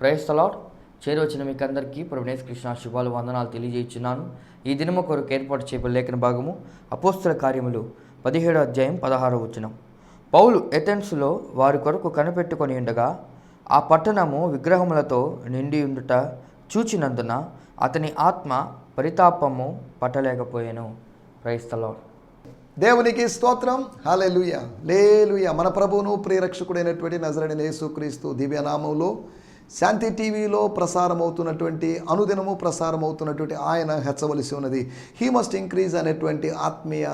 Price తలాట్ చేరవచ్చిన మీకు అందరికీ ప్రభునేశ్ కృష్ణ శుభాలు వందనాలు తెలియజేస్తున్నాను ఈ దినము కొరకు ఏర్పాటు చేయబడిన లేఖన భాగము అపోస్తుల కార్యములు పదిహేడో అధ్యాయం పదహారో వచనం. పౌలు ఎథెన్స్లో వారి కొరకు కనిపెట్టుకొని ఉండగా ఆ పట్టణము విగ్రహములతో నిండి ఉండుట చూచినందున అతని ఆత్మ పరితాపము పట్టలేకపోయాను. క్రైస్తలో దేవునికి స్తోత్రం. హాలెలుయ లేలుయ. మన ప్రభువును ప్రియరక్షకుడైనటువంటి నజరడిన యేసుక్రీస్తు దివ్యనామంలో శాంతి టీవీలో ప్రసారమవుతున్నటువంటి అనుదినము ప్రసారమవుతున్నటువంటి ఆయన హెచ్చవలసి ఉన్నది. హీ మస్ట్ ఇంక్రీజ్ అనేటువంటి ఆత్మీయ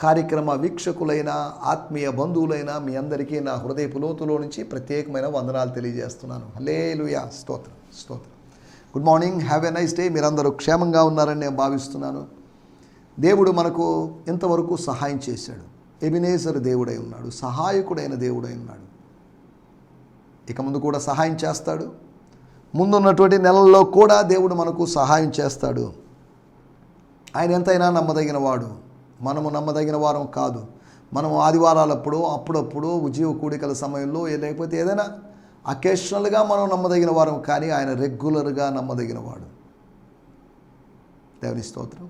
కార్యక్రమ వీక్షకులైన ఆత్మీయ బంధువులైన మీ అందరికీ నా హృదయపు లోతులో నుంచి ప్రత్యేకమైన వందనాలు తెలియజేస్తున్నాను. హలేలుయ స్తోత్రం. స్తోత్రం. Good morning have a nice day మీరందరూ క్షేమంగా ఉన్నారని నేను భావిస్తున్నాను. దేవుడు మనకు ఇంతవరకు సహాయం చేశాడు. ఎబినేసర్ దేవుడై ఉన్నాడు. సహాయకుడైన దేవుడై ఉన్నాడు. ఇక ముందు కూడా సహాయం చేస్తాడు. ముందున్నటువంటి నెలల్లో కూడా దేవుడు మనకు సహాయం చేస్తాడు. ఆయన ఎంతైనా నమ్మదగిన వాడు మనము నమ్మదగిన వారం కాదు. మనం ఆదివారాలప్పుడు అప్పుడప్పుడు ఉద్యోగ కూడికల సమయంలో లేకపోతే ఏదైనా అకేషనల్గా మనం నమ్మదగిన వారం కానీ ఆయన రెగ్యులర్గా నమ్మదగిన వాడు దేవుని స్తోత్రం.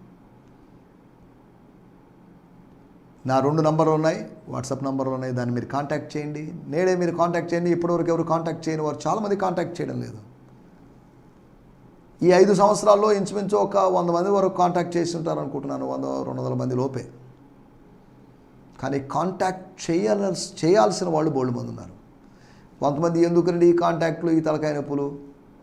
నా రెండు నంబర్లు ఉన్నాయి వాట్సాప్ నంబర్లు ఉన్నాయి దాన్ని మీరు కాంటాక్ట్ చేయండి. నేడే మీరు కాంటాక్ట్ చేయండి ఇప్పటివరకు ఎవరు కాంటాక్ట్ చేయని వారు చాలామంది కాంటాక్ట్ చేయడం లేదు. ఈ ఐదు సంవత్సరాల్లో ఇంచుమించు ఒక వంద మంది వరకు కాంటాక్ట్ చేసి ఉంటారు అనుకుంటున్నాను వంద రెండు వందల మంది లోపే. కానీ కాంటాక్ట్ చేయాల చేయాల్సిన వాళ్ళు బోల్డ్ మంది ఉన్నారు. కొంతమంది ఎందుకండి ఈ కాంటాక్ట్లు ఈ తలకాయ నొప్పులు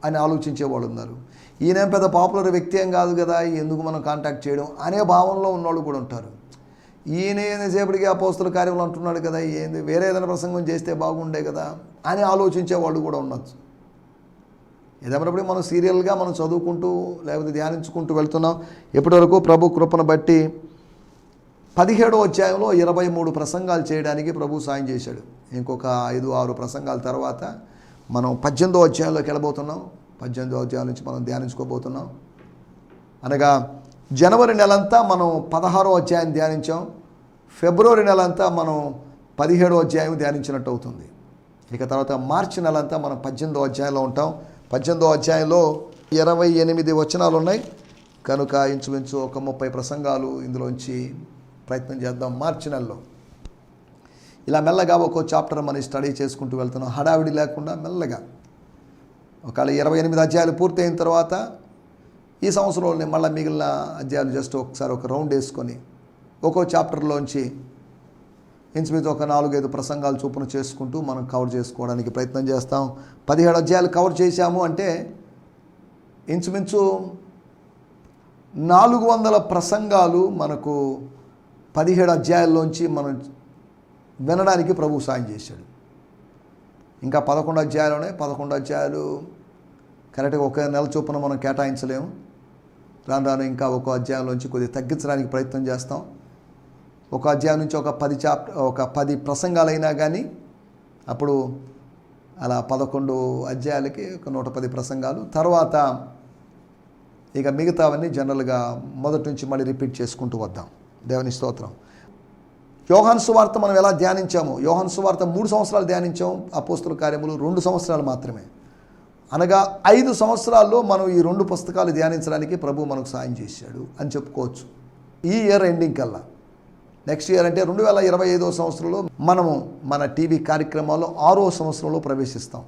అని ఆలోచించే వాళ్ళు ఉన్నారు. ఈయన పెద్ద పాపులర్ వ్యక్తి ఏం కాదు కదా ఎందుకు మనం కాంటాక్ట్ చేయడం అనే భావనలో ఉన్నవాళ్ళు కూడా ఉంటారు. ఈయన సేపటికి ఆ పోస్తుల కార్యంలో అంటున్నాడు కదా ఏంది వేరే ఏదైనా ప్రసంగం చేస్తే బాగుండే కదా అని ఆలోచించే వాళ్ళు కూడా ఉండొచ్చు. ఏదేమైనప్పుడు మనం సీరియల్గా మనం చదువుకుంటూ లేకపోతే ధ్యానించుకుంటూ వెళ్తున్నాం. ఇప్పటివరకు ప్రభు కృపను బట్టి పదిహేడో అధ్యాయంలో ఇరవై మూడు ప్రసంగాలు చేయడానికి ప్రభు సాయం చేశాడు. ఇంకొక ఐదు ఆరు ప్రసంగాల తర్వాత మనం పద్దెనిమిదో అధ్యాయంలోకి వెళ్ళబోతున్నాం. పద్దెనిమిదో అధ్యాయం నుంచి మనం ధ్యానించుకోబోతున్నాం. అనగా జనవరి నెలంతా మనం పదహారో అధ్యాయం ధ్యానించాం. ఫిబ్రవరి నెల అంతా మనం పదిహేడో అధ్యాయం ధ్యానించినట్టు అవుతుంది. ఇక తర్వాత మార్చి నెలంతా మనం పద్దెనిమిదో అధ్యాయంలో ఉంటాం. పద్దెనిమిదో అధ్యాయంలో ఇరవై ఎనిమిది వచనాలు ఉన్నాయి. కనుక ఇంచుమించు ఒక ముప్పై ప్రసంగాలు ఇందులోంచి ప్రయత్నం చేద్దాం మార్చి నెలలో. ఇలా మెల్లగా ఒక్కో చాప్టర్ మనం స్టడీ చేసుకుంటూ వెళ్తున్నాం. హడావిడి లేకుండా మెల్లగా. ఒకవేళ ఇరవై ఎనిమిది అధ్యాయాలు పూర్తయిన తర్వాత ఈ సంవత్సరంలో మళ్ళీ మిగిలిన అధ్యాయాలు జస్ట్ ఒకసారి ఒక రౌండ్ వేసుకొని ఒక్కో చాప్టర్లోంచి ఇంచుమించు ఒక నాలుగైదు ప్రసంగాలు చొప్పున చేసుకుంటూ మనం కవర్ చేసుకోవడానికి ప్రయత్నం చేస్తాం. పదిహేడు అధ్యాయాలు కవర్ చేశాము అంటే ఇంచుమించు నాలుగు వందల ప్రసంగాలు మనకు పదిహేడు అధ్యాయాల్లోంచి మనం వినడానికి ప్రభు సాయం చేశాడు. ఇంకా పదకొండు అధ్యాయాలు ఉన్నాయి. పదకొండు అధ్యాయాలు కరెక్ట్గా ఒక నెల చొప్పున మనం కేటాయించలేము. రాను రాను ఇంకా ఒక అధ్యాయంలోంచి కొద్దిగా తగ్గించడానికి ప్రయత్నం చేస్తాం. ఒక అధ్యాయం నుంచి ఒక పది చాప్ ఒక పది ప్రసంగాలైనా కానీ అప్పుడు అలా పదకొండు అధ్యాయాలకి ఒక నూట పది ప్రసంగాలు. తర్వాత ఇక మిగతావన్నీ జనరల్గా మొదటి నుంచి మళ్ళీ రిపీట్ చేసుకుంటూ వద్దాం. దేవుని స్తోత్రం. యోహాన్ సువార్త మనం ఎలా ధ్యానించాము? యోహాన్ సువార్త మూడు సంవత్సరాలు ధ్యానించాం. అపోస్తుల కార్యములు రెండు సంవత్సరాలు మాత్రమే. అనగా ఐదు సంవత్సరాల్లో మనం ఈ రెండు పుస్తకాలు ధ్యానించడానికి ప్రభు మనకు సాయం చేశాడు అని చెప్పుకోవచ్చు. ఈ ఇయర్ ఎండింగ్ కల్లా. నెక్స్ట్ ఇయర్ అంటే రెండు వేల ఇరవై ఐదో సంవత్సరంలో మనము మన టీవీ కార్యక్రమాల్లో ఆరో సంవత్సరంలో ప్రవేశిస్తాం.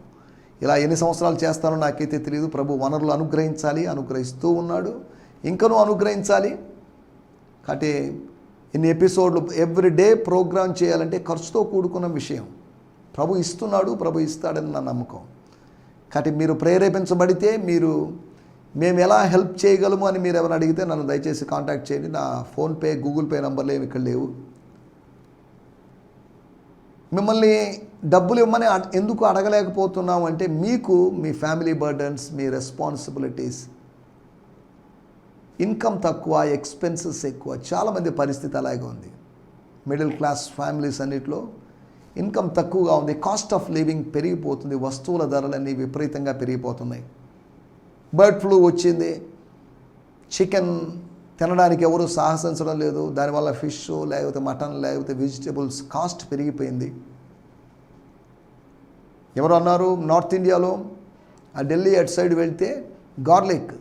ఇలా ఎన్ని సంవత్సరాలు చేస్తానో నాకైతే తెలియదు ప్రభు వనరులు అనుగ్రహించాలి అనుగ్రహిస్తూ ఉన్నాడు. ఇంకనూ అనుగ్రహించాలి. కాబట్టి ఇన్ని ఎపిసోడ్లు ఎవ్రీ డే ప్రోగ్రామ్ చేయాలంటే ఖర్చుతో కూడుకున్న విషయం. ప్రభు ఇస్తున్నాడు ప్రభు ఇస్తాడని నా నమ్మకం. కాబట్టి మీరు ప్రేరేపించబడితే మీరు మేము ఎలా హెల్ప్ చేయగలము అని మీరు ఎవరైనా అడిగితే నన్ను దయచేసి కాంటాక్ట్ చేయండి. నా ఫోన్పే గూగుల్ పే నంబర్లు ఏమి ఇక్కడ లేవు. మిమ్మల్ని డబ్బులు ఇవ్వమని ఎందుకు అడగలేకపోతున్నాం అంటే మీకు మీ ఫ్యామిలీ బర్డన్స్ మీ రెస్పాన్సిబిలిటీస్ ఇన్కమ్ తక్కువ ఎక్స్పెన్సెస్ ఎక్కువ చాలామంది పరిస్థితి అలాగే ఉంది. మిడిల్ క్లాస్ ఫ్యామిలీస్ అన్నిటిలో ఇన్కమ్ తక్కువగా ఉంది. కాస్ట్ ఆఫ్ లివింగ్ పెరిగిపోతుంది. వస్తువుల ధరలన్నీ విపరీతంగా పెరిగిపోతున్నాయి. బర్డ్ ఫ్లూ వచ్చింది. చికెన్ తినడానికి ఎవరు సాహసించడం లేదు. దానివల్ల ఫిష్ లేకపోతే మటన్ లేకపోతే వెజిటబుల్స్ కాస్ట్ పెరిగిపోయింది. ఎవరు అన్నారు? నార్త్ ఇండియాలో ఆ ఢిల్లీ అటు సైడ్ వెళ్తే గార్లిక్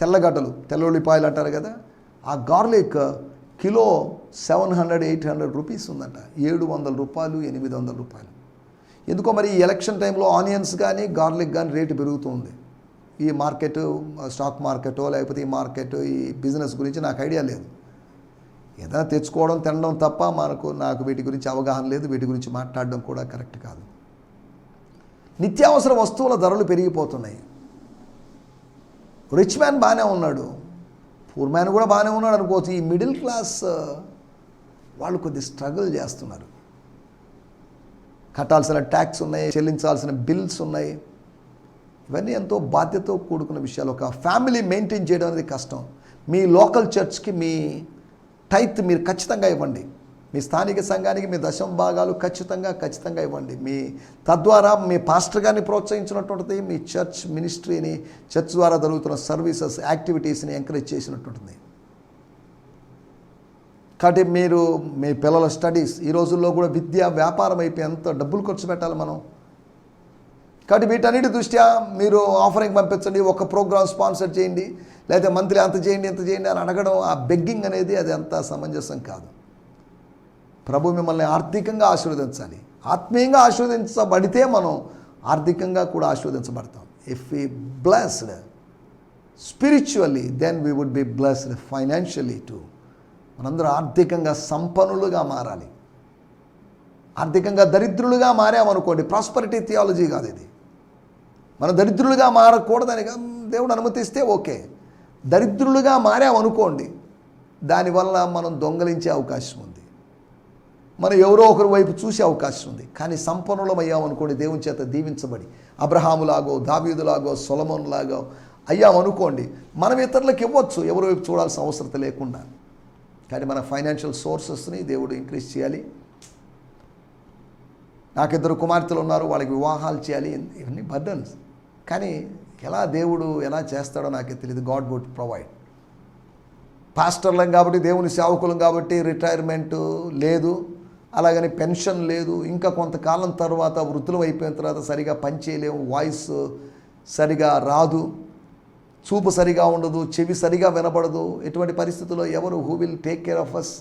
తెల్లగడ్డలు తెల్లుల్లిపాయలు అంటారు కదా ఆ garlic kilo seven hundred eight hundred rupees ఉందంట. ఏడు వందల రూపాయలు ఎనిమిది వందల రూపాయలు. ఎందుకో మరి ఈ ఎలక్షన్ టైంలో ఆనియన్స్ కానీ గార్లిక్ కానీ రేటు పెరుగుతుంది ఈ మార్కెట్ స్టాక్ మార్కెటో లేకపోతే ఈ మార్కెట్ ఈ బిజినెస్ గురించి నాకు ఐడియా లేదు. ఏదైనా తెచ్చుకోవడం తినడం తప్ప మనకు నాకు వీటి గురించి అవగాహన లేదు వీటి గురించి మాట్లాడడం కూడా కరెక్ట్ కాదు. నిత్యావసర వస్తువుల ధరలు పెరిగిపోతున్నాయి. రిచ్ మ్యాన్ బాగానే ఉన్నాడు. పూర్ మ్యాన్ కూడా బాగానే ఉన్నాడు అనుకోవచ్చు. ఈ మిడిల్ క్లాస్ వాళ్ళు కొద్ది స్ట్రగుల్ చేస్తున్నారు. కట్టాల్సిన ట్యాక్స్ ఉన్నాయి చెల్లించాల్సిన బిల్స్ ఉన్నాయి. ఇవన్నీ ఎంతో బాధ్యతతో కూడుకున్న విషయాలు. ఒక ఫ్యామిలీ మెయింటైన్ చేయడం అనేది కష్టం. మీ లోకల్ చర్చ్కి మీ టైత్ మీరు ఖచ్చితంగా ఇవ్వండి. మీ స్థానిక సంఘానికి మీ దశం భాగాలు ఖచ్చితంగా ఖచ్చితంగా ఇవ్వండి. మీ తద్వారా మీ పాస్టర్ గారిని ప్రోత్సహించినటువంటిది మీ చర్చ్ మినిస్ట్రీని చర్చ్ ద్వారా జరుగుతున్న సర్వీసెస్ యాక్టివిటీస్ని ఎంకరేజ్ చేసినటువంటిది. కాబట్టి మీరు మీ పిల్లల స్టడీస్ ఈ రోజుల్లో కూడా విద్య వ్యాపారం అయిపోయి ఎంత డబ్బులు ఖర్చు పెట్టాలి మనం? కాబట్టి వీటన్నిటి దృష్ట్యా మీరు ఆఫరింగ్ పంపించండి ఒక ప్రోగ్రామ్ స్పాన్సర్ చేయండి లేకపోతే మంత్లీ అంత చేయండి ఎంత చేయండి అని అడగడం ఆ బెగ్గింగ్ అనేది అది అంత సమంజసం కాదు. ప్రభు మిమ్మల్ని ఆర్థికంగా ఆశీర్వదించాలి. ఆత్మీయంగా ఆశీర్వదించబడితే మనం ఆర్థికంగా కూడా ఆశీర్వదించబడతాం. ఇఫ్ ఈ blessed spiritually then we would be blessed financially to మనందరూ ఆర్థికంగా సంపన్నులుగా మారాలి. ఆర్థికంగా దరిద్రులుగా మారామనుకోండి ప్రాస్పరిటీ థియాలజీ కాదు ఇది. మనం దరిద్రులుగా మారకూడదని దేవుడు అనుమతిస్తే ఓకే. దరిద్రులుగా మారామనుకోండి దానివల్ల మనం దొంగలించే అవకాశం ఉంది. మనం ఎవరో ఒకరి వైపు చూసే అవకాశం ఉంది. కానీ సంపన్నులం అయ్యామనుకోండి దేవుని చేత దీవించబడి అబ్రహాములాగో దావీదులాగో సొలమోన్లాగో అయ్యామనుకోండి మనం ఇతరులకు ఇవ్వచ్చు ఎవరి వైపు చూడాల్సిన అవసరం లేకుండా. కానీ మన ఫైనాన్షియల్ సోర్సెస్ని దేవుడు ఇంక్రీజ్ చేయాలి. నాకు ఇద్దరు కుమార్తెలు ఉన్నారు వాళ్ళకి వివాహాలు చేయాలి. ఇవన్నీ బర్డన్స్. కానీ ఎలా దేవుడు ఎలా చేస్తాడో నాకే తెలియదు గాడ్ వుడ్ ప్రొవైడ్ పాస్టర్లం కాబట్టి దేవుని సేవకులం కాబట్టి రిటైర్మెంట్ లేదు అలాగని పెన్షన్ లేదు. ఇంకా కొంతకాలం తర్వాత వృద్ధులం అయిపోయిన తర్వాత సరిగా పని చేయలేము వాయిస్ సరిగా రాదు చూపు సరిగా ఉండదు చెవి సరిగా వినబడదు. ఇటువంటి పరిస్థితుల్లో ఎవరు who will take care of us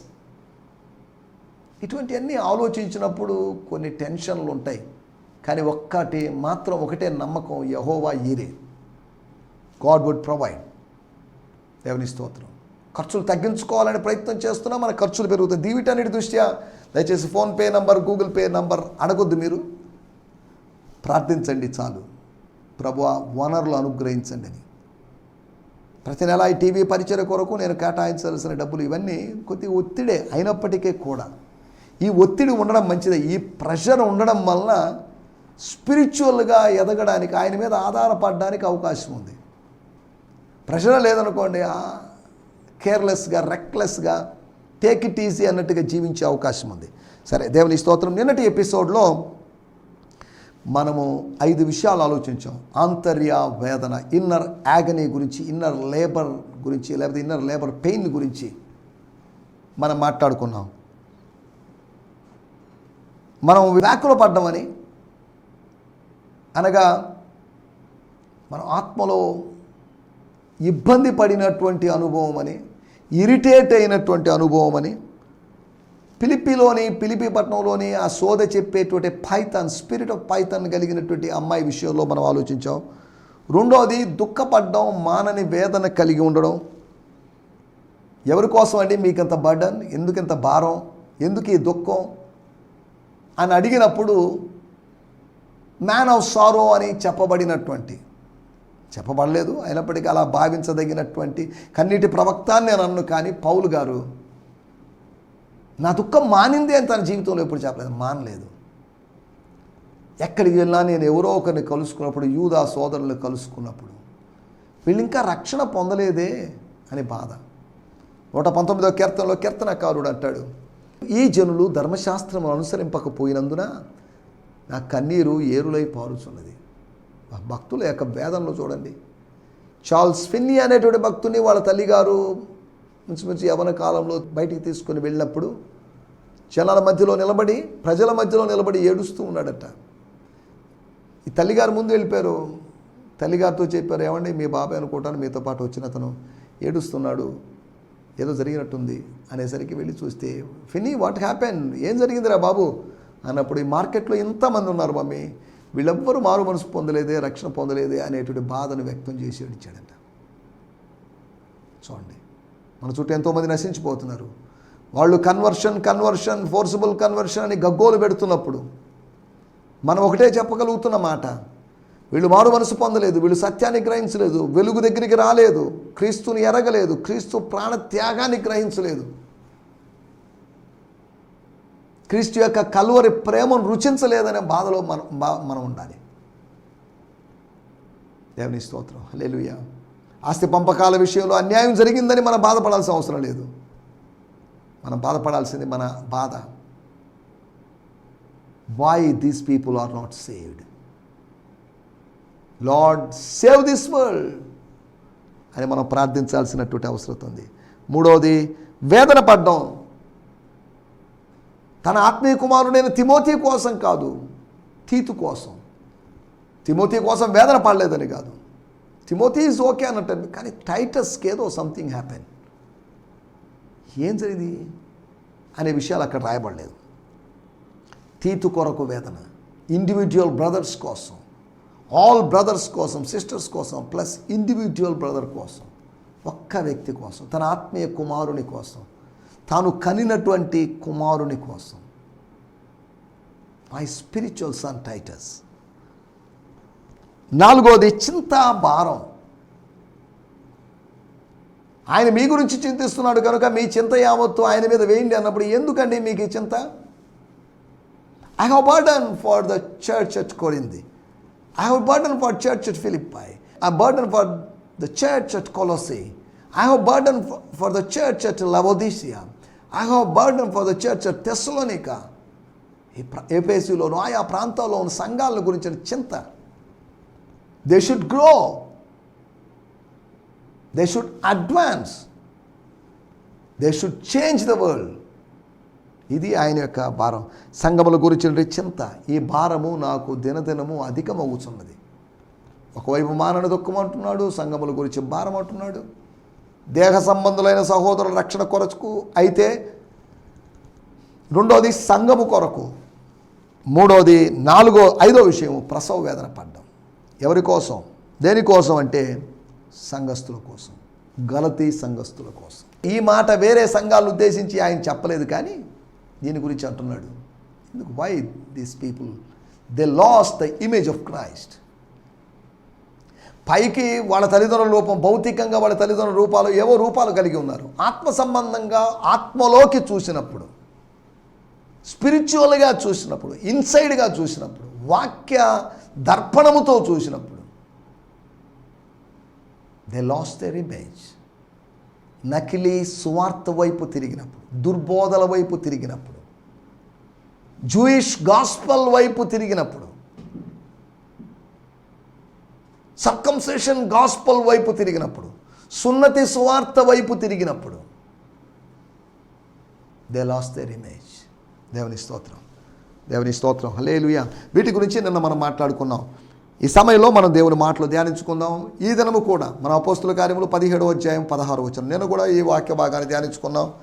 ఇటువంటివన్నీ ఆలోచించినప్పుడు కొన్ని టెన్షన్లు ఉంటాయి కానీ ఒక్కటి మాత్రం ఒకటే నమ్మకం యహోవా ఈరే. God would provide. దేవుని స్తోత్రం. ఖర్చులు తగ్గించుకోవాలని ప్రయత్నం చేస్తున్నా మన ఖర్చులు పెరుగుతాయి. దీవిటన్నిటి దృష్ట్యా. దయచేసి PhonePe number Google Pay number అడగొద్దు మీరు. ప్రార్థించండి చాలు. ప్రభు వనరులు అనుగ్రహించండి అని. ప్రతి నెల ఈ టీవీ పరిచయ కొరకు నేను కేటాయించాల్సిన డబ్బులు ఇవన్నీ కొద్ది ఒత్తిడే అయినప్పటికీ కూడా. ఈ ఒత్తిడి ఉండడం మంచిదే. ఈ ప్రెషర్ ఉండడం వలన స్పిరిచువల్గా ఎదగడానికి ఆయన మీద ఆధారపడడానికి అవకాశం ఉంది. ప్రెషర్ లేదనుకోండి కేర్లెస్గా రెక్లెస్గా టేక్ ఇట్ ఈజీ అన్నట్టుగా జీవించే అవకాశం ఉంది. సరే దేవుని స్తోత్రం. నిన్నటి ఎపిసోడ్లో మనము ఐదు విషయాలు ఆలోచించాం. ఆంతర్య వేదన ఇన్నర్ యాగనీ గురించి ఇన్నర్ లేబర్ గురించి లేకపోతే ఇన్నర్ లేబర్ పెయిన్ గురించి మనం మాట్లాడుకున్నాం. మనం వ్యాకుల పడ్డామని అనగా మనం ఆత్మలో ఇబ్బంది పడినటువంటి అనుభవం అని ఇరిటేట్ అయినటువంటి అనుభవం అని పిలిపిలోని పిలిపి పట్టణంలోని ఆ సోద చెప్పేటువంటి పైథాన్ స్పిరిట్ ఆఫ్ పైథాన్ కలిగినటువంటి అమ్మాయి విషయంలో మనం ఆలోచించాం. రెండోది దుఃఖపడడం మానని వేదన కలిగి ఉండడం. ఎవరి కోసం అండి మీకు ఇంత బర్డన్ ఎందుకు ఇంత భారం? ఎందుకు ఈ దుఃఖం? అని అడిగినప్పుడు మ్యాన్ ఆఫ్ సారో అని చెప్పబడినటువంటి చెప్పబడలేదు అయినప్పటికీ అలా భావించదగినటువంటి కన్నీటి ప్రవక్త నేను అన్ను కానీ పౌలు గారు నా దుఃఖం మానింది అని తన జీవితంలో ఎప్పుడు చెప్పలేదు మానలేదు. ఎక్కడికి వెళ్ళినా నేను ఎవరో ఒకరిని కలుసుకున్నప్పుడు యూదా సోదరులు కలుసుకున్నప్పుడు వీళ్ళు ఇంకా రక్షణ పొందలేదే అని బాధ. నూట పంతొమ్మిదో కీర్తనలో కీర్తనకారుడు అంటాడు ఈ జనులు ధర్మశాస్త్రం అనుసరింపకపోయినందున నా కన్నీరు ఏరులై పారుచున్నది. ఆ భక్తుల యొక్క వేదంలో చూడండి. చార్ల్స్ ఫిన్నీ అనేటువంటి భక్తుని వాళ్ళ తల్లిగారు మంచి యవన కాలంలో బయటికి తీసుకొని వెళ్ళినప్పుడు జనాల మధ్యలో నిలబడి ప్రజల మధ్యలో నిలబడి ఏడుస్తూ ఉన్నాడట. ఈ తల్లిగారు ముందు వెళ్ళిపోయారు. తల్లిగారితో చెప్పారు ఏమండి మీ బాబాయ్ అనుకుంటాను మీతో పాటు వచ్చిన అతను ఏడుస్తున్నాడు ఏదో జరిగినట్టుంది అనేసరికి వెళ్ళి చూస్తే ఫినీ వాట్ హ్యాపెన్ ఏం జరిగిందిరా బాబు? అన్నప్పుడు ఈ మార్కెట్లో ఇంతమంది ఉన్నారు మమ్మీ. వీళ్ళెవ్వరూ మారు మనసు పొందలేదే రక్షణ పొందలేదే అనేటువంటి బాధను వ్యక్తం చేసి ఏడిచాడంట. చూడండి. మన చుట్టూ ఎంతోమంది నశించిపోతున్నారు. వాళ్ళు కన్వర్షన్ కన్వర్షన్ ఫోర్సిబుల్ కన్వర్షన్ అని గగ్గోలు పెడుతున్నప్పుడు మనం ఒకటే చెప్పగలుగుతున్న మాట. వీళ్ళు మారు మనసు పొందలేదు వీళ్ళు సత్యాన్ని గ్రహించలేదు వెలుగు దగ్గరికి రాలేదు క్రీస్తుని ఎరగలేదు క్రీస్తు ప్రాణ త్యాగాన్ని గ్రహించలేదు. క్రీస్తు యొక్క కలువరి ప్రేమను రుచించలేదనే బాధలో మనం బా- మనం ఉండాలి. దేవుని స్తోత్రం. లేలుయ ఆస్తి పంపకాల విషయంలో అన్యాయం జరిగిందని మనం బాధపడాల్సిన అవసరం లేదు. మనం బాధపడాల్సింది మన బాధ. Why these people are not saved lord save this world అని మనం ప్రార్థించాల్సినటువంటి అవసరం ఉంది. మూడవది వేదన పడ్డం. తన ఆత్మీయ కుమారుడైన తిమోతి కోసం కాదు తీతు కోసం. తిమోతి కోసం వేదన పడలేదని కాదు. తిమోతి ఈజ్ ఓకే అన్నట్టు కానీ టైటస్కి ఏదో సంథింగ్ హ్యాపెన్ ఏం జరిగింది? అనే విషయాలు అక్కడ రాయబడలేదు. తీతు కొరకు వేదన ఇండివిజువల్ బ్రదర్స్ కోసం ఆల్ బ్రదర్స్ కోసం సిస్టర్స్ కోసం ప్లస్ ఇండివిజువల్ బ్రదర్ కోసం ఒక్క వ్యక్తి కోసం తన ఆత్మీయ కుమారుని కోసం తాను కనినటువంటి కుమారుని కోసం. మై స్పిరిచువల్ సన్ టైటస్ నాలుగోది చింతా భారం ఆయన మీ గురించి చింతిస్తున్నాడు కనుక మీ చింత యావత్తు ఆయన మీద వేయండి అన్నప్పుడు ఎందుకండి మీకు ఈ చింత? I have burden for the church at Corinth I have burden for church at Philippi I burden for the church at Colossae I have burden for the church at Laodicea I have burden for the church at ఈ ఏపీసీలోను ఆయా ప్రాంతాల్లో ఉన్న సంఘాల గురించిన చింత. They should grow they should advance they should change the world ఇది ఆయన యొక్క భారం. సంఘముల గురించిన చింత. ఈ భారము నాకు దినదినము అధికమవుతున్నది ఒకవైపు మానని దుఃఖం అంటున్నాడు సంఘముల గురించి భారం అంటున్నాడు దేహ సంబంధులైన సహోదరుల రక్షణ కొరకు అయితే రెండోది సంఘము కొరకు మూడోది నాలుగో ఐదో విషయం ప్రసవ వేదన పడ్డం. ఎవరి కోసం? దేనికోసం అంటే సంఘస్థుల కోసం గలతీ సంఘస్థుల కోసం. ఈ మాట వేరే సంఘాలను ఉద్దేశించి ఆయన చెప్పలేదు కానీ దీని గురించి అంటున్నాడు. ఎందుకు? Why these people they lost the image of Christ పైకి వాళ్ళ తల్లిదండ్రుల రూపం భౌతికంగా వాళ్ళ తల్లిదండ్రుల రూపాలు ఏవో రూపాలు కలిగి ఉన్నారు. ఆత్మ సంబంధంగా ఆత్మలోకి చూసినప్పుడు స్పిరిచువల్గా చూసినప్పుడు ఇన్సైడ్గా చూసినప్పుడు వాక్య దర్పణముతో చూసినప్పుడు దే లాస్ దేర్ ఇమేజ్ నకిలీ సువార్త వైపు తిరిగినప్పుడు దుర్బోధల వైపు తిరిగినప్పుడు జూయిష్ గాస్పల్ వైపు తిరిగినప్పుడు సర్కంసెషన్ గాస్పల్ వైపు తిరిగినప్పుడు సున్నతి సువార్త వైపు తిరిగినప్పుడు దే లాస్ దేర్ ఇమేజ్ దేవుని స్తోత్రం. దేవుని స్తోత్రం. హలేలుయ వీటి గురించి నిన్న మనం మాట్లాడుకున్నాం. ఈ సమయంలో మనం దేవుని మాటలు ధ్యానించుకుందాం. ఈ దినము కూడా మన అపోస్తుల కార్యములు పదిహేడవ అధ్యాయం పదహారు వచ్చిన నేను కూడా ఈ వాక్య భాగాన్ని ధ్యానించుకున్నాం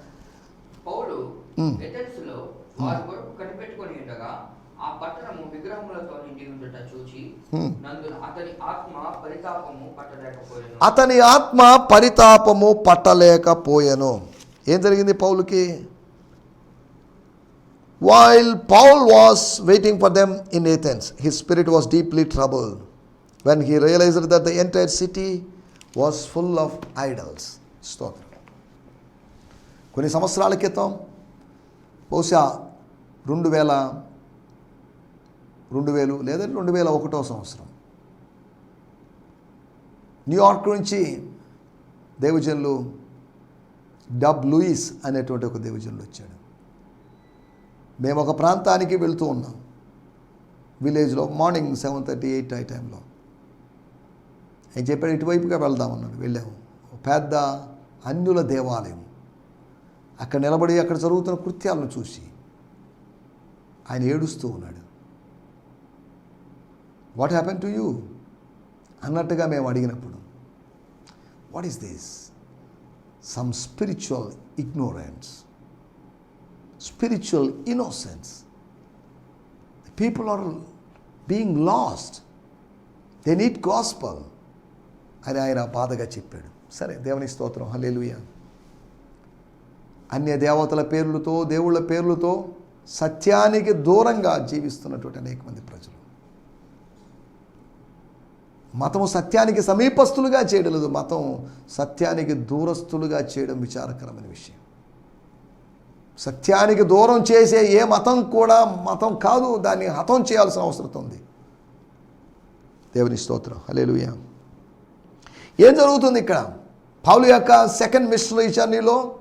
చూచి ఆత్మ అతని ఆత్మ పరితాపము పట్టలేకపోయాను. ఏం జరిగింది పౌలుకి? While Paul was waiting for them in Athens his spirit was deeply trouble when he realised that the entire city was full of idols స్తోత్రం. కొన్ని సంవత్సరాల క్రితం బహుశా రెండు వేల రెండు వేలు లేదా రెండు వేల ఒకటో సంవత్సరం. న్యూయార్క్ నుంచి దేవజనులు డబ్ లూయిస్ అనేటువంటి ఒక దేవజనులు వచ్చాడు. మేము ఒక ప్రాంతానికి వెళుతూ ఉన్నాం. విలేజ్లో మార్నింగ్ సెవెన్ థర్టీ ఎయిట్ ఆ టైంలో. ఆయన చెప్పాడు ఇటువైపుగా వెళ్దామన్నాడు వెళ్ళాము. ఒక పెద్ద అన్యుల దేవాలయం. అక్కడ నిలబడి అక్కడ జరుగుతున్న కృత్యాలను చూసి ఆయన ఏడుస్తూ ఉన్నాడు. వాట్ హ్యాపెన్ టు యూ అన్నట్టుగా మేము అడిగినప్పుడు what is this some spiritual ignorance spiritual innocence people are being lost they need gospel అని ఆయన బాధగా చెప్పాడు. సరే దేవుని స్తోత్రం. హలేలుయ అన్య దేవతల పేర్లతో దేవుళ్ళ పేర్లతో సత్యానికి దూరంగా జీవిస్తున్నటువంటి అనేక మంది ప్రజలు. మతము సత్యానికి సమీపస్తులుగా చేయడం లేదు. మతం సత్యానికి దూరస్తులుగా చేయడం విచారకరమైన విషయం. సత్యానికి దూరం చేసే ఏ మతం కూడా మతం కాదు దాన్ని హతం చేయాల్సిన అవసరం ఉంది. దేవుని స్తోత్రం. హలేలుయ ఏం జరుగుతుంది ఇక్కడ? పౌలు యొక్క సెకండ్ మిషనరీ జర్నీలో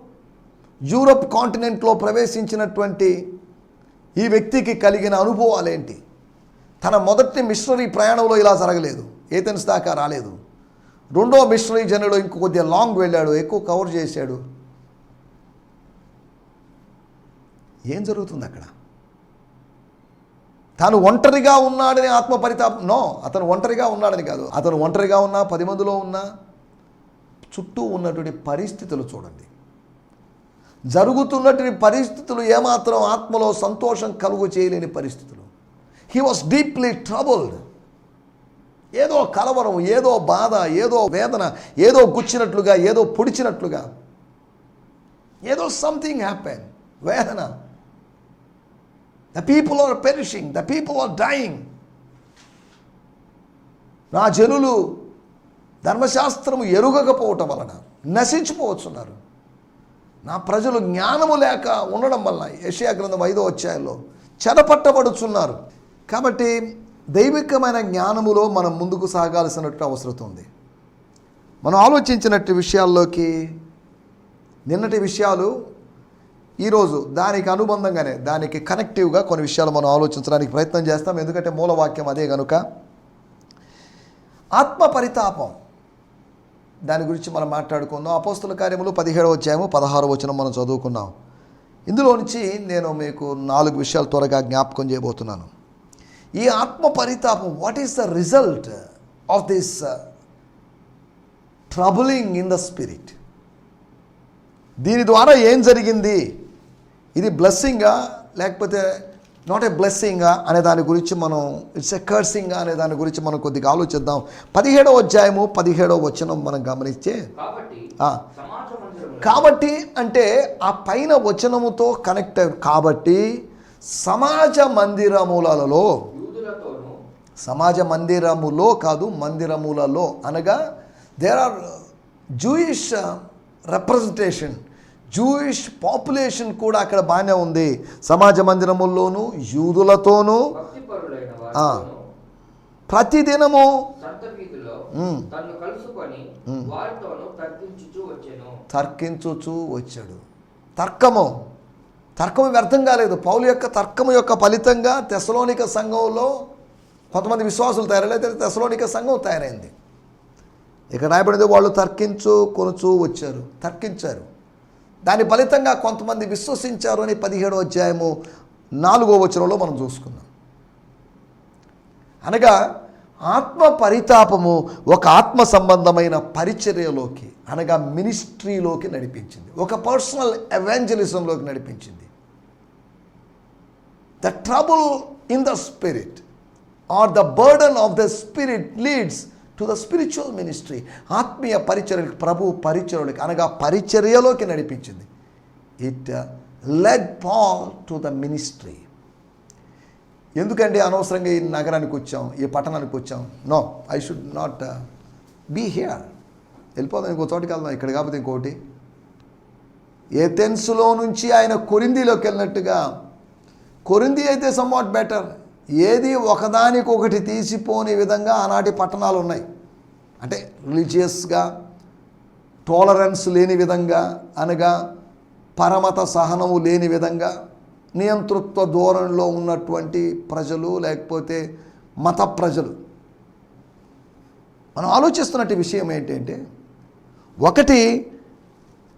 యూరప్ కాంటినెంట్లో ప్రవేశించినటువంటి ఈ వ్యక్తికి కలిగిన అనుభవాలేంటి తన మొదటి మిషనరీ ప్రయాణంలో ఇలా జరగలేదు. ఏథెన్స్ దాకా రాలేదు. రెండో మిషనరీ జర్నీలో ఇంకో కొద్దిగా లాంగ్ వెళ్ళాడు ఎక్కువ కవర్ చేశాడు. ఏం జరుగుతుంది అక్కడ? తాను ఒంటరిగా ఉన్నాడని ఆత్మ పరితాపం నో అతను ఒంటరిగా ఉన్నాడని కాదు. అతను ఒంటరిగా ఉన్నా పది మందిలో ఉన్నా చుట్టూ ఉన్నటువంటి పరిస్థితులు చూడండి. జరుగుతున్నటువంటి పరిస్థితులు ఏమాత్రం ఆత్మలో సంతోషం కలుగు చేయలేని పరిస్థితులు. హీ వాస్ డీప్లీ ట్రబుల్డ్ ఏదో కలవరం ఏదో బాధ ఏదో వేదన ఏదో గుచ్చినట్లుగా ఏదో పొడిచినట్లుగా. ఏదో సంథింగ్ హ్యాపెన్ వేదన. The people are perishing the people are dying నా జనులు ధర్మశాస్త్రము ఎరుగకపోవటం వలన నశించిపోవచ్చున్నారు నా ప్రజలు జ్ఞానము లేక ఉండడం వలన యషయా గ్రంథం ఐదో అధ్యాయంలో చెరపట్టబడుచున్నారు కాబట్టి దైవికమైన జ్ఞానములో మనం ముందుకు సాగాల్సినట్టు అవసరం ఉంది. మనం ఆలోచించినట్టు విషయాల్లోకి నిన్నటి విషయాలు ఈరోజు దానికి అనుబంధంగానే దానికి కనెక్టివ్గా కొన్ని విషయాలు మనం ఆలోచించడానికి ప్రయత్నం చేస్తాం. ఎందుకంటే మూలవాక్యం అదే కనుక ఆత్మ పరితాపం. దాని గురించి మనం మాట్లాడుకుందాం. అపోస్తుల కార్యములు పదిహేడవ అధ్యాయము పదహారవ వచనం మనం చదువుకున్నాం. ఇందులో నుంచి నేను మీకు నాలుగు విషయాలు త్వరగా జ్ఞాపకం చేయబోతున్నాను. ఈ ఆత్మ పరితాపం what is the result of this troubling in the spirit దీని ద్వారా ఏం జరిగింది? ఇది బ్లెస్సింగా లేకపోతే నాట్ ఏ బ్లెస్సింగా అనే దాని గురించి మనం ఇట్స్ ఎ కర్సింగా అనే దాని గురించి మనం కొద్దిగా ఆలోచిద్దాం. పదిహేడవ అధ్యాయము పదిహేడవ వచనం మనం గమనిస్తే కాబట్టి అంటే ఆ పైన వచనముతో కనెక్ట్ అయ్యి కాబట్టి సమాజ మందిరములలో సమాజ మందిరములో కాదు మందిరములలో అనగా there are Jewish representation Jewish population కూడా అక్కడ బాగానే ఉంది. సమాజ మందిరముల్లోనూ యూదులతోనూ ప్రతిదినము తర్కించుచూ వచ్చాడు. తర్కము. తర్కము వ్యర్థం కాలేదు. పౌలు యొక్క తర్కం యొక్క ఫలితంగా తెసలోనిక సంఘంలో కొంతమంది విశ్వాసులు తయారైతే తెసలోనిక సంఘం తయారైంది. ఇక్కడ రాయబడింది వాళ్ళు తర్కించు కొనుచూ వచ్చారు. తర్కించారు. దాని ఫలితంగా కొంతమంది విశ్వసించారు అని పదిహేడో అధ్యాయము నాలుగో వచనంలో మనం చూసుకున్నాం. అనగా ఆత్మ పరితాపము ఒక ఆత్మ సంబంధమైన పరిచర్యలోకి అనగా మినిస్ట్రీలోకి నడిపించింది. ఒక పర్సనల్ ఎవాంజలిజంలోకి నడిపించింది. The trouble in the spirit or the burden of the spirit leads to the spiritual ministry ఆత్మీయ పరిచర్యలకు ప్రభు పరిచర్యలకు అనగా పరిచర్యలోకి నడిపించింది. It led Paul to the ministry ఎందుకంటే అనవసరంగా ఈ నగరానికి వచ్చాం ఈ పట్టణానికి వచ్చాం? No I should not be here వెళ్ళిపోదాం ఇంకో చోటుకి వెళ్దాం ఇక్కడ కాకపోతే ఇంకోటి. ఏథెన్స్లో నుంచి ఆయన కొరిందీలోకి వెళ్ళినట్టుగా కొరింది అయితే సమ్వాట్ బెటర్ ఏది ఒకదానికొకటి తీసిపోని విధంగా ఆనాటి పట్టణాలు ఉన్నాయి అంటే రిలీజియస్గా టాలరెన్స్ లేని విధంగా అనగా పరమత సహనము లేని విధంగా నియంతృత్వ ధోరణిలో ఉన్నటువంటి ప్రజలు లేకపోతే మత ప్రజలు. మనం ఆలోచిస్తున్నట్టు విషయం ఏంటంటే ఒకటి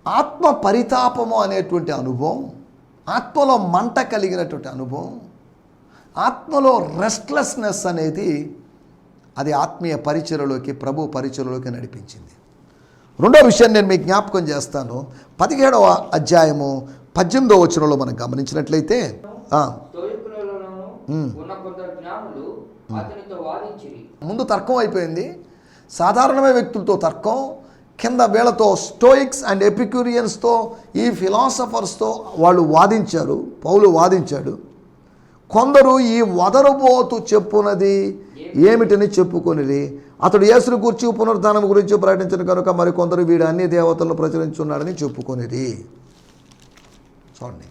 ఆత్మ పరితాపము అనేటువంటి అనుభవం ఆత్మలో మంట కలిగినటువంటి అనుభవం ఆత్మలో రెస్ట్లెస్నెస్ అనేది అది ఆత్మీయ పరిచయలోకి ప్రభు పరిచయలోకి నడిపించింది. రెండో విషయాన్ని నేను మీకు జ్ఞాపకం చేస్తాను. పదిహేడవ అధ్యాయము పద్దెనిమిదవ వచనంలో మనం గమనించినట్లయితే ముందు తర్కం అయిపోయింది. సాధారణమైన వ్యక్తులతో తర్కం కింద వీళ్ళతో స్టోయిక్స్ అండ్ ఎపిక్యూరియన్స్తో ఈ ఫిలాసఫర్స్తో వాళ్ళు వాదించారు పౌలు వాదించాడు. కొందరు ఈ వదరుబోతు చెప్పునది ఏమిటని చెప్పుకొనిది అతడు యేసును కూర్చి పునరుద్ధానం గురించి ప్రకటించిన కనుక మరి కొందరు వీడు అన్ని దేవతలను ప్రచురించున్నాడని చెప్పుకొనిది చూడండి.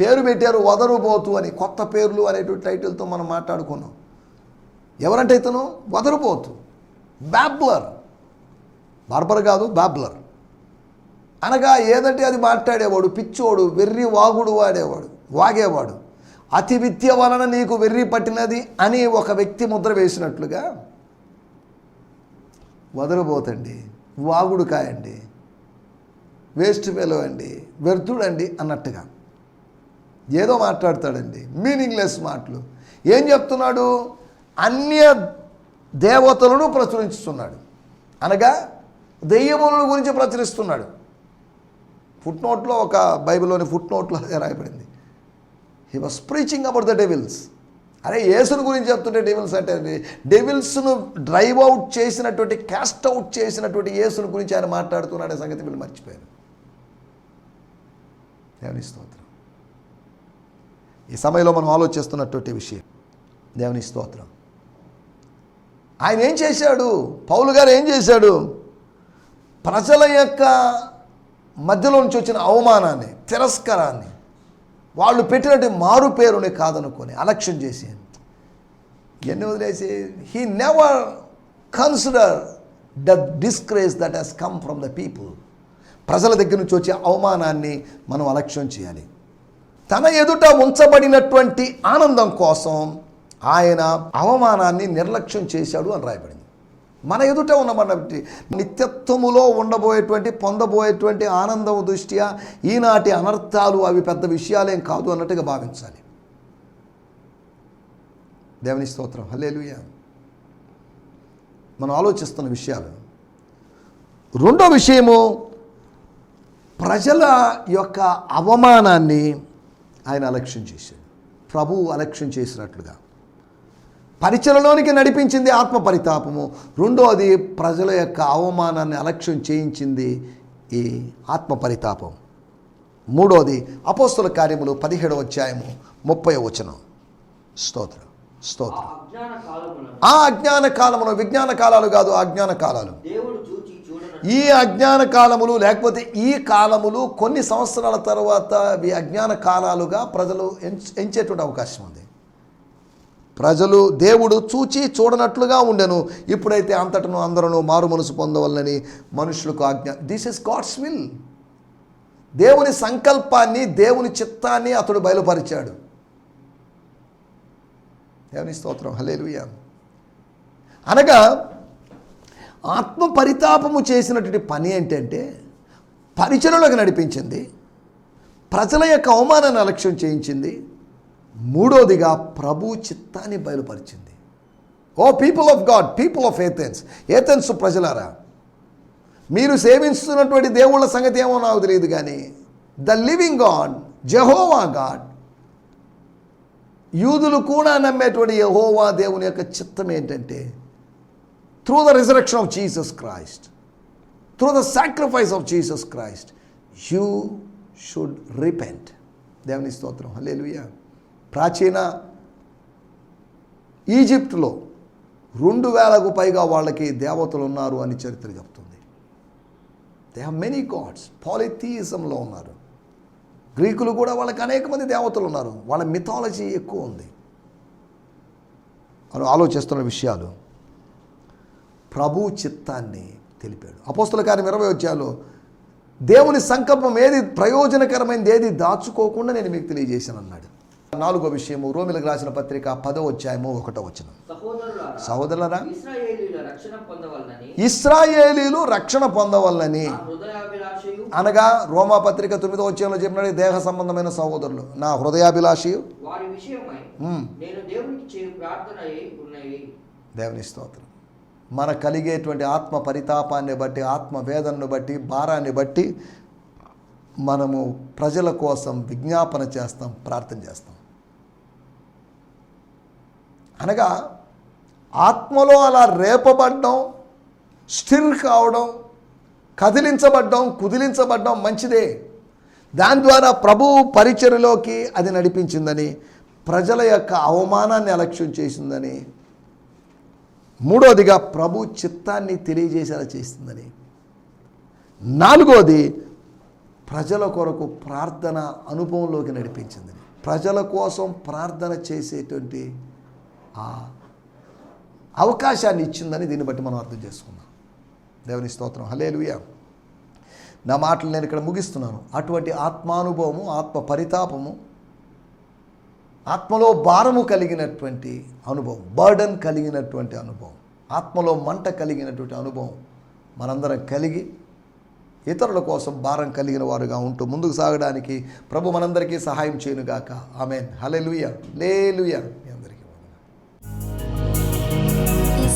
పేరు పెట్టారు వదరుబోతు అని కొత్త పేర్లు అనేటువంటి టైటిల్తో మనం మాట్లాడుకున్నాం. ఎవరంటే ఇతను? వదరుబోతు. బ్యాబ్లర్ బార్బర్ కాదు బ్యాబ్లర్ అనగా ఏదంటే అది మాట్లాడేవాడు పిచ్చోడు వెర్రి వాగుడు వాడేవాడు వాగేవాడు. అతి విద్య వలన నీకు వెర్రి పట్టినది అని ఒక వ్యక్తి ముద్ర వేసినట్లుగా వదలబోతండి వాగుడు కాయండి వేస్ట్ ఫెలో అండి వ్యర్థుడండి అన్నట్టుగా. ఏదో మాట్లాడతాడండి మీనింగ్లెస్ మాటలు. ఏం చెప్తున్నాడు? అన్య దేవతలను ప్రచురించుతున్నాడు. అనగా దెయ్యముల గురించి ప్రచురిస్తున్నాడు. ఫుట్ నోట్లో ఒక బైబిల్లోని ఫుట్ నోట్లో అదే రాయబడింది. He was preaching about the devils అరే యేసుని గురించి చెప్తుంటే డెవిల్స్ అంటే డెవిల్స్ను డ్రైవ్ అవుట్ చేసినటువంటి క్యాస్ట్ అవుట్ చేసినటువంటి యేసుని గురించి ఆయన మాట్లాడుతున్నాడే సంగతి వీళ్ళు మర్చిపోయారు. దేవుని స్తోత్రం. ఈ సమయంలో మనం ఆలోచిస్తున్నటువంటి విషయం దేవుని స్తోత్రం. ఆయన ఏం చేశాడు? పౌలు గారు ఏం చేశాడు? ప్రజల యొక్క మధ్యలో నుంచి వచ్చిన అవమానాన్ని తిరస్కారాన్ని వాళ్ళు పెట్టినట్టు మారు పేరుని కాదనుకొని అలక్ష్యం చేసి ఎన్ని వదిలేసి he never consider the disgrace that he's come from the people ప్రజల దగ్గర నుంచి వచ్చే అవమానాన్ని మనం అలక్ష్యం చేయాలి. తన ఎదుట ఉంచబడినటువంటి ఆనందం కోసం ఆయన అవమానాన్ని నిర్లక్ష్యం చేశాడు అని రాయబడింది. మన ఎదుట ఉన్నటువంటి నిత్యత్వములో ఉండబోయేటువంటి పొందబోయేటువంటి ఆనందం దృష్ట్యా ఈనాటి అనర్థాలు అవి పెద్ద విషయాలేం కాదు అన్నట్టుగా భావించాలి. దేవుని స్తోత్రం. హలేలుయ మనం ఆలోచిస్తున్న విషయాలు. రెండో విషయము ప్రజల యొక్క అవమానాన్ని ఆయన అలక్ష్యం చేశాడు. ప్రభువు అలక్ష్యం చేసినట్లుగా. పరిచయలోనికి నడిపించింది ఆత్మ పరితాపము. రెండోది ప్రజల యొక్క అవమానాన్ని అలక్ష్యం చేయించింది ఈ ఆత్మ పరితాపం. మూడోది అపోస్తుల కార్యములు పదిహేడవ అధ్యాయము ముప్పై వచనం. స్తోత్రం స్తోత్రం. ఆ అజ్ఞాన కాలమును. విజ్ఞాన కాలాలు కాదు అజ్ఞాన కాలాలు. ఈ అజ్ఞాన కాలములు లేకపోతే ఈ కాలములు కొన్ని సంవత్సరాల తర్వాత ఈ అజ్ఞాన కాలాలుగా ప్రజలు ఎంచ- ఎంచేటువంటి అవకాశం ఉంది. ప్రజలు దేవుడు చూచి చూడనట్లుగా ఉండెను. ఇప్పుడైతే అంతటను అందరూ మారు మనసు పొందవల్లని మనుషులకు ఆజ్ఞ. దిస్ ఇస్ గాడ్స్ విల్ దేవుని సంకల్పాన్ని దేవుని చిత్తాన్ని అతడు బయలుపరిచాడు. దేవుని స్తోత్రం. హల్లెలూయా అనగా ఆత్మ పరితాపము చేసినటువంటి పని ఏంటంటే పరిచయలోకి నడిపించింది. ప్రజల యొక్క అవమానాన్ని అలక్ష్యం చేయించింది. మూడోదిగా ప్రభు చిత్తాన్ని బయలుపరిచింది. O people of God people of Athens. Athens ప్రజలారా మీరు సేవిస్తున్నటువంటి దేవుళ్ళ సంగతి ఏమో నాకు తెలియదు కానీ the living God Jehovah God యూదులు కూడా నమ్మేటువంటి యహోవా దేవుని యొక్క చిత్తం ఏంటంటే through the resurrection of Jesus Christ through the sacrifice of Jesus Christ you should repent దేవుని స్తోత్రం. హల్లెలూయా ప్రాచీన ఈజిప్ట్లో రెండు వేలకు పైగా వాళ్ళకి దేవతలు ఉన్నారు అని చరిత్ర చెప్తుంది. దే హ్యావ్ మెనీ గాడ్స్ పాలిథీయిజంలో ఉన్నారు. గ్రీకులు కూడా వాళ్ళకి అనేక మంది దేవతలు ఉన్నారు. వాళ్ళ మిథాలజీ ఎక్కువ ఉంది. అని ఆలోచిస్తున్న విషయాలు. ప్రభు చిత్తాన్ని తెలిపాడు. అపోస్తుల కార్యం ఇరవై వచ్చాలో దేవుని సంకల్పం ఏది? ప్రయోజనకరమైనది ఏది? దాచుకోకుండా నేను మీకు తెలియజేశాను అన్నాడు నాలుగో విషయము రోమిలకు రాసిన పత్రిక పదో అధ్యాయము ఒకటో వచనం. సహోదరులారా రక్షణ పొందవలనని ఇస్రాయేలీలు రక్షణ పొందవల్లని అనగా రోమా పత్రిక తొమ్మిదో వచ్చేలో చెప్పినాడు దేహ సంబంధమైన సహోదరులు నా హృదయాభిలాషి దేవుని స్తోత్రం. మన కలిగేటువంటి ఆత్మ పరితాపాన్ని బట్టి ఆత్మ వేదనను బట్టి భారాన్ని బట్టి మనము ప్రజల కోసం విజ్ఞాపన చేస్తాం ప్రార్థన చేస్తాం. అనగా ఆత్మలో అలా రేపబడ్డం స్టిర్ కావడం కదిలించబడ్డం కుదిలించబడ్డం మంచిదే. దాని ద్వారా ప్రభు పరిచయలోకి అది నడిపించిందని ప్రజల యొక్క అవమానాన్ని అలక్ష్యం చేసిందని మూడోదిగా ప్రభు చిత్తాన్ని తెలియజేసేలా చేస్తుందని నాలుగోది ప్రజల కొరకు ప్రార్థన అనుభవంలోకి నడిపించిందని. ప్రజల కోసం ప్రార్థన చేసేటువంటి అవకాశాన్ని ఇచ్చిందని దీన్ని బట్టి మనం అర్థం చేసుకున్నాం దేవుని స్తోత్రం. హలేలుయా నా మాటలు నేను ఇక్కడ ముగిస్తున్నాను. అటువంటి ఆత్మానుభవము ఆత్మ పరితాపము ఆత్మలో భారము కలిగినటువంటి అనుభవం బర్డన్ కలిగినటువంటి అనుభవం ఆత్మలో మంట కలిగినటువంటి అనుభవం మనందరం కలిగి ఇతరుల కోసం భారం కలిగిన వారుగా ఉంటూ ముందుకు సాగడానికి ప్రభు మనందరికీ సహాయం చేయనుగాక. ఆమెన్. హలెలుయ లేలుయ.